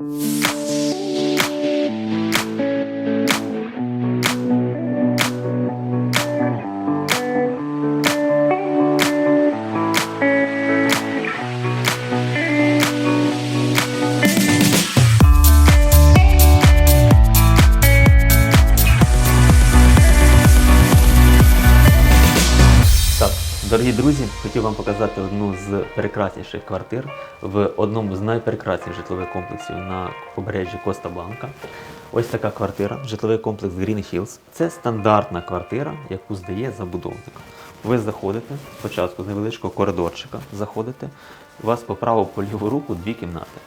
Так, друзі, хотів вам показати одну з прекрасніших квартир в одному з найпрекрасніших житлових комплексів на побережжі Коста Бланка. Ось така квартира, житловий комплекс Green Hills. Це стандартна квартира, яку здає забудовник. Ви заходите спочатку з невеличкого коридорчика, заходите, у вас по праву по ліву руку дві кімнати.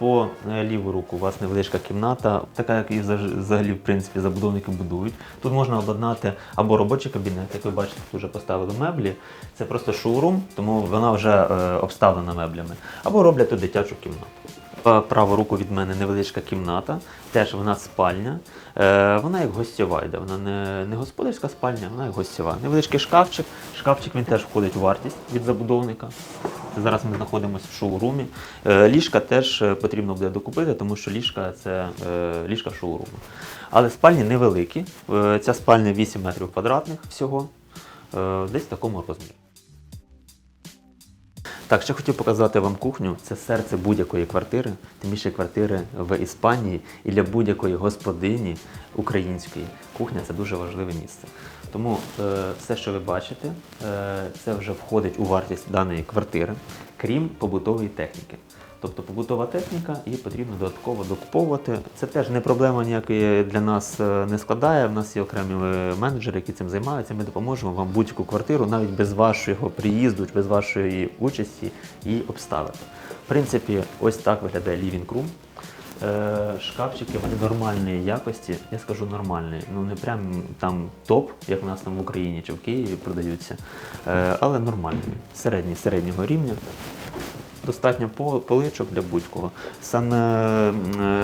По е, ліву руку у вас невеличка кімната, така, як і взагалі, в принципі, забудовники будують. Тут можна обладнати або робочий кабінет, як ви бачите, тут вже поставили меблі. Це просто шоурум, тому вона вже е, обставлена меблями. Або роблять тут дитячу кімнату. По праву руку від мене невеличка кімната, теж вона спальня. Е, вона як гостєва йде, вона не, не господарська спальня, вона як гостєва. Невеличкий шкафчик. Шкафчик він теж входить у вартість від забудовника. Зараз ми знаходимося в шоурумі. Е, Ліжка теж е, потрібно буде докупити, тому що ліжка це е, ліжка шоуруму. Але спальні невеликі. Е, Ця спальня 8 метрів квадратних всього, е, десь в такому розмірі. Так, ще хотів показати вам кухню. Це серце будь-якої квартири, тим більше квартири в Іспанії і для будь-якої господині української. Кухня це дуже важливе місце. Тому е, все, що ви бачите, е, це вже входить у вартість даної квартири, крім побутової техніки. Тобто побутова техніка, її потрібно додатково докуповувати. Це теж не проблема ніякої для нас е, не складає. У нас є окремі е, менеджери, які цим займаються. Ми допоможемо вам будь-яку квартиру, навіть без вашого приїзду, без вашої участі її обставити. В принципі, ось так виглядає living room. Е, Шкафчики вони нормальної якості, я скажу нормальної. Ну не прям там топ, як у нас там в Україні чи в Києві продаються, але нормальні, середні, середнього рівня. Достатньо по- поличок для будь-кого. Сан, е,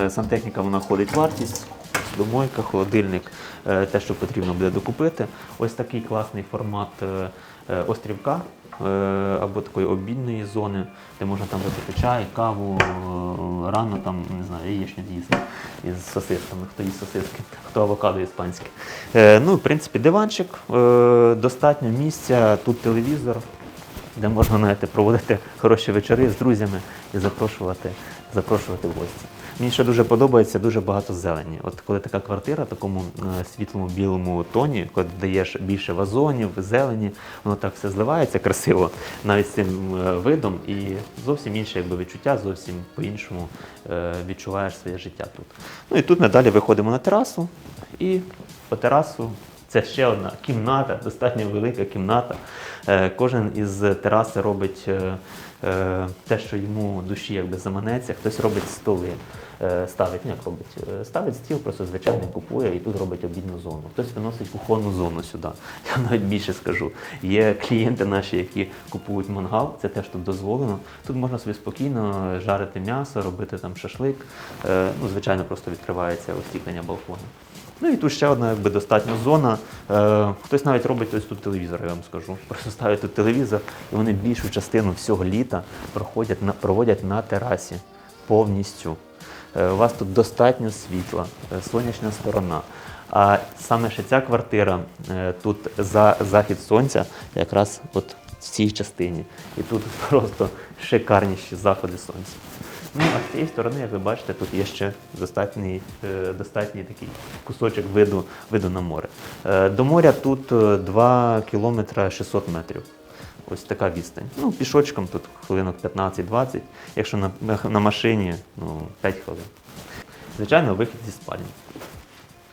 е, сантехніка вона входить вартість, домойка, холодильник, е, те, що потрібно буде докупити. Ось такий класний формат острівка або такої обідної зони, де можна там випити чай, каву, рано там, не знаю, яєчню з'їсти із сосисками, хто їсть сосиски, хто авокадо іспанське. Ну, в принципі, диванчик, достатньо місця, тут телевізор, де можна знаєте, проводити хороші вечори з друзями і запрошувати, запрошувати в гості. Мені ще дуже подобається дуже багато зелені. От коли така квартира в такому е, світлому білому тоні, коли даєш більше вазонів, зелені, воно так все зливається красиво, навіть з цим е, видом, і зовсім інше якби, відчуття, зовсім по-іншому е, відчуваєш своє життя тут. Ну і тут ми далі виходимо на терасу, і по терасу це ще одна кімната, достатньо велика кімната. Е, Кожен із тераси робить е, е, те, що йому душі якби заманеться. Хтось робить столи, ставить, ну як робить, ставить стіл, просто звичайний купує і тут робить обідну зону. Хтось виносить кухонну зону сюди. Я навіть більше скажу. Є клієнти наші, які купують мангал, це теж тут дозволено. Тут можна собі спокійно жарити м'ясо, робити там шашлик. Ну, звичайно, просто відкривається остіклення балкону. Ну і тут ще одна якби, достатня зона. Е, хтось навіть робить ось тут телевізор, я вам скажу. Просто ставить тут телевізор, і вони більшу частину всього літа проходять на, проводять на терасі повністю. Е, у вас тут достатньо світла, е, сонячна сторона. А саме ще ця квартира, е, тут за захід сонця, якраз от в цій частині. І тут просто шикарніші заходи сонця. Ну, а з цієї сторони, як ви бачите, тут є ще достатній, е, достатній такий кусочок виду, виду на море. Е, До моря тут е, 2 кілометри 600 метрів. Ось така відстань. Ну, пішочком тут хвилинок 15-20, якщо на, на машині ну, 5 хвилин. Звичайно, вихід зі спальні.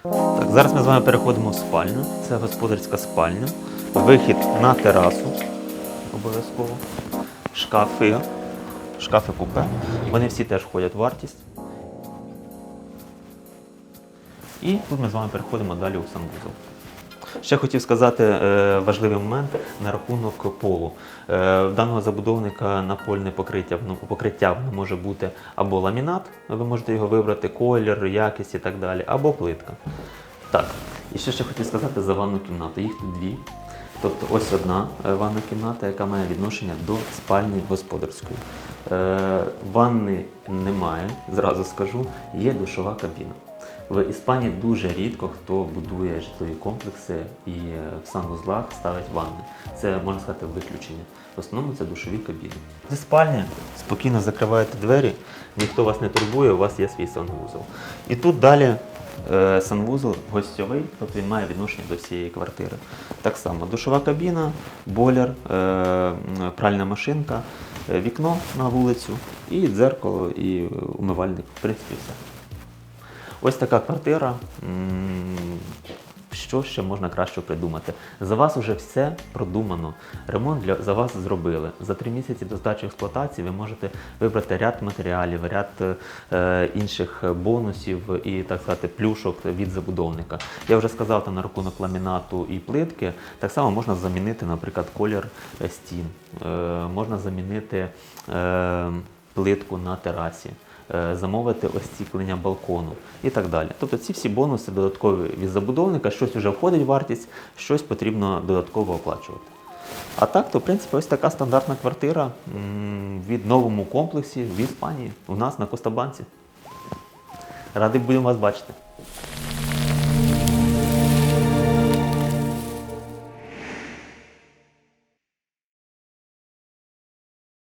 Так, зараз ми з вами переходимо в спальню. Це господарська спальня. Вихід на терасу. Обов'язково. Шкафи. Шкафи купе. Вони всі теж входять в вартість. І тут ми з вами переходимо далі у санвузол. Ще хотів сказати е, важливий момент на рахунок полу. Е, в даного забудовника напольне покриття, воно- покриття може бути або ламінат, ви можете його вибрати, колір, якість і так далі, або плитка. Так, і ще ще хотів сказати за ванну кімнату. Їх тут дві. Тобто ось одна е, ванна кімната, яка має відношення до спальні господарської. Е, ванни немає, зразу скажу, є душова кабіна. В Іспанії дуже рідко хто будує житлові комплекси і е, в санвузлах ставить ванни. Це можна сказати виключення. В основному це душові кабіни. Зі спальні спокійно закриваєте двері, ніхто вас не турбує, у вас є свій санвузол. І тут далі санвузол гостьовий, тобто він має відношення до всієї квартири. Так само душова кабіна, бойлер, е, пральна машинка, е, вікно на вулицю і дзеркало, і е, умивальник. В принципі, все. Ось така квартира. Що ще можна краще придумати? За вас вже все продумано. Ремонт для за вас зробили. За три місяці до здачі експлуатації ви можете вибрати ряд матеріалів, ряд е, інших бонусів і так сказати плюшок від забудовника. Я вже сказав там на рахунок ламінату і плитки. Так само можна замінити, наприклад, колір е, стін, е, можна замінити е, плитку на терасі е, замовити остіклення балкону і так далі. Тобто ці всі бонуси додаткові від забудовника, щось вже входить в вартість, щось потрібно додатково оплачувати. А так, то в принципі ось така стандартна квартира від новому комплексі в Іспанії у нас на Костабанці. Радий будемо вас бачити.